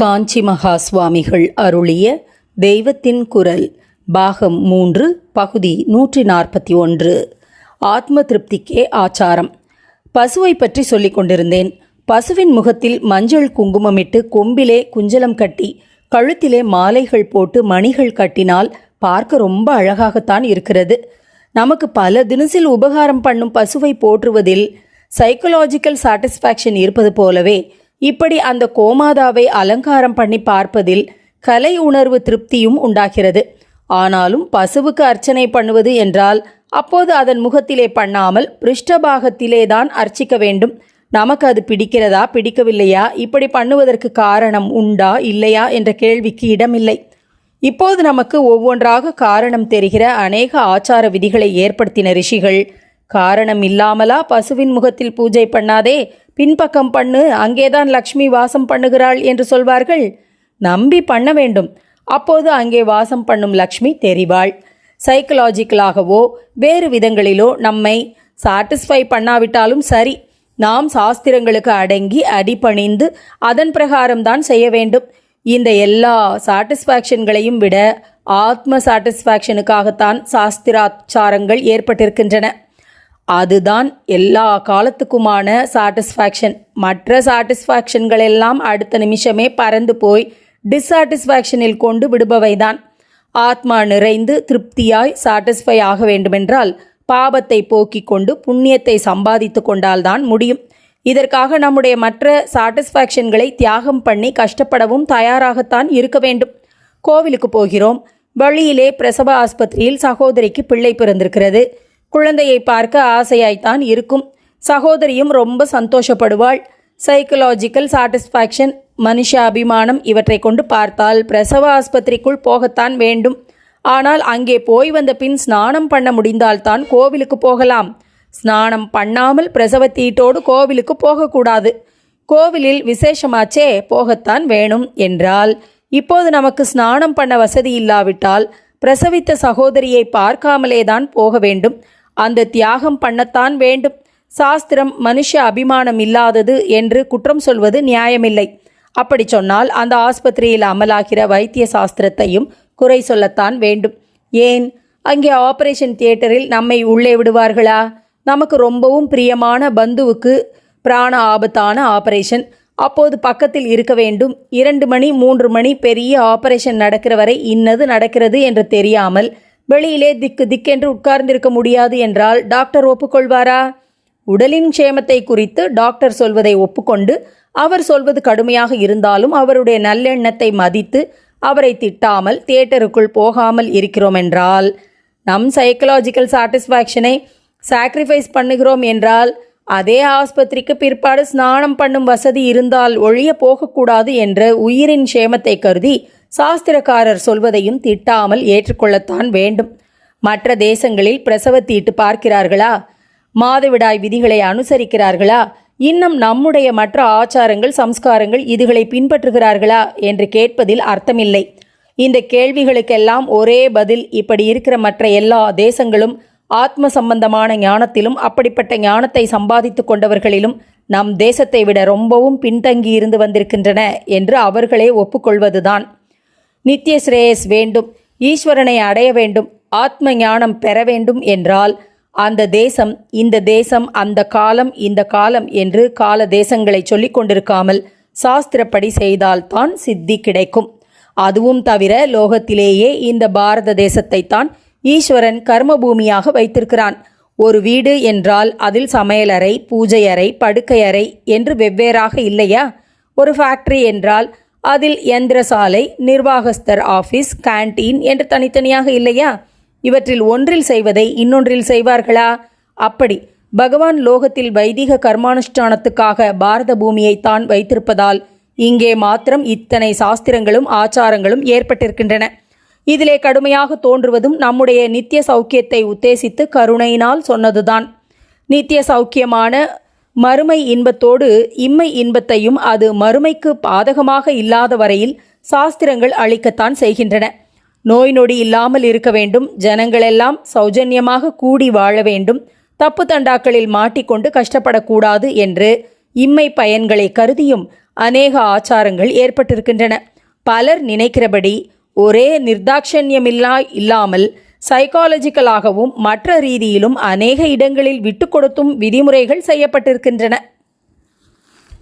காஞ்சி மகா சுவாமிகள் அருளிய தெய்வத்தின் குரல் பாகம் மூன்று பகுதி நூற்றி நாற்பத்தி ஒன்று. ஆத்ம திருப்திக்கே ஆச்சாரம். பசுவை பற்றி சொல்லிக் கொண்டிருந்தேன். பசுவின் முகத்தில் மஞ்சள் குங்குமமிட்டு கொம்பிலே குஞ்சலம் கட்டி கழுத்திலே மாலைகள் போட்டு மணிகள் கட்டினால் பார்க்க ரொம்ப அழகாகத்தான் இருக்கிறது. நமக்கு பல தினசில் உபகாரம் பண்ணும் பசுவை போற்றுவதில் சைக்கலாஜிக்கல் சாட்டிஸ்ஃபேக்ஷன் இருப்பது போலவே இப்படி அந்த கோமாதாவை அலங்காரம் பண்ணி பார்ப்பதில் கலை உணர்வு திருப்தியும் உண்டாகிறது. ஆனாலும் பசுவுக்கு அர்ச்சனை பண்ணுவது என்றால் அப்போது அதன் முகத்திலே பண்ணாமல் பிருஷ்டபாகத்திலே தான் அர்ச்சிக்க வேண்டும். நமக்கு அது பிடிக்கிறதா பிடிக்கவில்லையா? இப்படி பண்ணுவதற்கு காரணம் உண்டா இல்லையா என்ற கேள்விக்கு இடமில்லை. இப்போது நமக்கு ஒவ்வொன்றாக காரணம் தெரிகிற அநேக ஆச்சார விதிகளை ஏற்படுத்தின ரிஷிகள் காரணம் இல்லாமலா பசுவின் முகத்தில் பூஜை பண்ணாதே? பின்பக்கம் பண்ணு அங்கேதான் லக்ஷ்மி வாசம் பண்ணுகிறாள் என்று சொல்வார்கள். நம்பி பண்ண வேண்டும். அப்போது அங்கே வாசம் பண்ணும் லக்ஷ்மி தெரிவாள். சைக்கலாஜிக்கலாகவோ வேறு விதங்களிலோ நம்மை சாட்டிஸ்ஃபை பண்ணாவிட்டாலும் சரி நாம் சாஸ்திரங்களுக்கு அடங்கி அடிபணிந்து அதன் பிரகாரம்தான் செய்ய வேண்டும். இந்த எல்லா சாட்டிஸ்ஃபேக்ஷன்களையும் விட ஆத்ம சாட்டிஸ்ஃபேக்ஷனுக்காகத்தான் சாஸ்திராச்சாரங்கள் ஏற்பட்டிருக்கின்றன. அதுதான் எல்லா காலத்துக்குமான சாட்டிஸ்ஃபேக்ஷன் மற்ற சாட்டிஸ்ஃபேக்ஷன்கள் எல்லாம் அடுத்த நிமிஷமே பறந்து போய் டிஸ்சாட்டிஸ்ஃபேக்ஷனில் கொண்டு விடுபவைதான். ஆத்மா நிறைந்து திருப்தியாய் சாட்டிஸ்ஃபை ஆக வேண்டுமென்றால் பாபத்தை போக்கிக் கொண்டு புண்ணியத்தை சம்பாதித்து கொண்டால்தான் முடியும். இதற்காக நம்முடைய மற்ற சாட்டிஸ்ஃபேக்ஷன்களை தியாகம் பண்ணி கஷ்டப்படவும் தயாராகத்தான் இருக்க வேண்டும். கோவிலுக்கு போகிறோம். வழியிலே பிரசவ ஆஸ்பத்திரியில் சகோதரிக்கு பிள்ளை பிறந்திருக்கிறது. குழந்தையை பார்க்க ஆசையாய்த்தான் இருக்கும். சகோதரியும் ரொம்ப சந்தோஷப்படுவாள். சைக்கலாஜிக்கல் சாட்டிஸ்ஃபேக்ஷன் மனுஷ அபிமானம் இவற்றை கொண்டு பார்த்தால் பிரசவ ஆஸ்பத்திரிக்குள் போகத்தான் வேண்டும். ஆனால் அங்கே போய் வந்த பின் ஸ்நானம் பண்ண முடிந்தால்தான் கோவிலுக்கு போகலாம். ஸ்நானம் பண்ணாமல் பிரசவத்தீட்டோடு கோவிலுக்கு போகக்கூடாது. கோவிலில் விசேஷமாச்சே போகத்தான் வேணும் என்றால் இப்போது நமக்கு ஸ்நானம் பண்ண வசதி இல்லாவிட்டால் பிரசவித்த சகோதரியை பார்க்காமலே தான் போக வேண்டும். அந்த தியாகம் பண்ணத்தான் வேண்டும். சாஸ்திரம் மனுஷ அபிமானம் இல்லாதது என்று குற்றம் சொல்வது நியாயமில்லை. அப்படி சொன்னால் அந்த ஆஸ்பத்திரியில் அமலாகிற வைத்திய சாஸ்திரத்தையும் குறை சொல்லத்தான் வேண்டும். ஏன்? அங்கே ஆபரேஷன் தியேட்டரில் நம்மை உள்ளே விடுவார்களா? நமக்கு ரொம்பவும் பிரியமான பந்துவுக்கு பிராண ஆபத்தான ஆபரேஷன். அப்போது பக்கத்தில் இருக்க வேண்டும். இரண்டு மணி மூன்று மணி பெரிய ஆபரேஷன் நடக்கிற வரை இன்னது நடக்கிறது என்று தெரியாமல் வெளியிலே திக்கு திக்கென்று உட்கார்ந்திருக்க முடியாது என்றால் டாக்டர் ஒப்புக்கொள்வாரா? உடலின் க்ஷேமத்தை குறித்து டாக்டர் சொல்வதை ஒப்புக்கொண்டு அவர் சொல்வது கடுமையாக இருந்தாலும் அவருடைய நல்லெண்ணத்தை மதித்து அவரை திட்டாமல் தியேட்டருக்குள் போகாமல் இருக்கிறோம் என்றால் நம் சைக்கலாஜிக்கல் சாட்டிஸ்ஃபேக்ஷனை சாக்ரிஃபைஸ் பண்ணுகிறோம் என்றால் அதே ஆஸ்பத்திரிக்கு பிற்பாடு ஸ்நானம் பண்ணும் வசதி இருந்தால் ஒழிய போகக்கூடாது என்ற உயிரின் க்ஷேமத்தை கருதி சாஸ்திரக்காரர் சொல்வதையும் திட்டாமல் ஏற்றுக்கொள்ளத்தான் வேண்டும். மற்ற தேசங்களில் பிரசவத்தீட்டு பார்க்கிறார்களா? மாதவிடாய் விதிகளை அனுசரிக்கிறார்களா? இன்னும் நம்முடைய மற்ற ஆச்சாரங்கள் சம்ஸ்காரங்கள் இதுகளை பின்பற்றுகிறார்களா என்று கேட்பதில் அர்த்தமில்லை. இந்த கேள்விகளுக்கெல்லாம் ஒரே பதில் இப்படி இருக்கிற மற்ற எல்லா தேசங்களும் ஆத்ம சம்பந்தமான ஞானத்திலும் அப்படிப்பட்ட ஞானத்தை சம்பாதித்து கொண்டவர்களிலும் நம் தேசத்தை விட ரொம்பவும் பின்தங்கி இருந்து வந்திருக்கின்றன என்று அவர்களே ஒப்புக்கொள்வதுதான். நித்திய ஸ்ரேயஸ் வேண்டும் ஈஸ்வரனை அடைய வேண்டும் ஆத்ம ஞானம் பெற வேண்டும் என்றால் அந்த தேசம் இந்த தேசம் அந்த காலம் இந்த காலம் என்று கால தேசங்களை சொல்லிக் கொண்டிருக்காமல் சாஸ்திரப்படி செய்தால்தான் சித்தி கிடைக்கும். அதுவும் தவிர லோகத்திலேயே இந்த பாரத தேசத்தை தான் ஈஸ்வரன் கர்மபூமியாக வைத்திருக்கிறான். ஒரு வீடு என்றால் அதில் சமையலறை பூஜை அறை படுக்கை அறை என்று வெவ்வேறாக இல்லையா? ஒரு ஃபேக்டரி என்றால் அதில் எந்திரசாலை நிர்வாகஸ்தர் ஆஃபீஸ் கேண்டீன் என்று தனித்தனியாக இல்லையா? இவற்றில் ஒன்றில் செய்வதை இன்னொன்றில் செய்வார்களா? அப்படி. பகவான் லோகத்தில் வைதிக கர்மானுஷ்டானத்துக்காக பாரத பூமியை தான் வைத்திருப்பதால் இங்கே மாத்திரம் இத்தனை சாஸ்திரங்களும் ஆச்சாரங்களும் ஏற்பட்டிருக்கின்றன. இதிலே கடுமையாக தோன்றுவதும் நம்முடைய நித்திய சௌக்கியத்தை உத்தேசித்து கருணையினால் சொன்னதுதான். நித்திய சௌக்கியமான மறுமை இன்பத்தோடு இம்மை இன்பத்தையும் அது மறுமைக்கு பாதகமாக இல்லாத வரையில் சாஸ்திரங்கள் அளிக்கத்தான் செய்கின்றன. நோய் நொடி இல்லாமல் இருக்க வேண்டும். ஜனங்களெல்லாம் சௌஜன்யமாக கூடி வாழ வேண்டும். தப்பு தண்டாக்களில் மாட்டிக்கொண்டு கஷ்டப்படக்கூடாது என்று இம்மை பயன்களை கருதியும் அநேக ஆச்சாரங்கள் ஏற்பட்டிருக்கின்றன. பலர் நினைக்கிறபடி ஒரே நிர்தாட்சண்யமில்லா இல்லாமல் சைக்காலஜிக்கலாகவும் மற்ற ரீதியிலும் அநேக இடங்களில் விட்டு கொடுத்தும் விதிமுறைகள் செய்யப்பட்டிருக்கின்றன.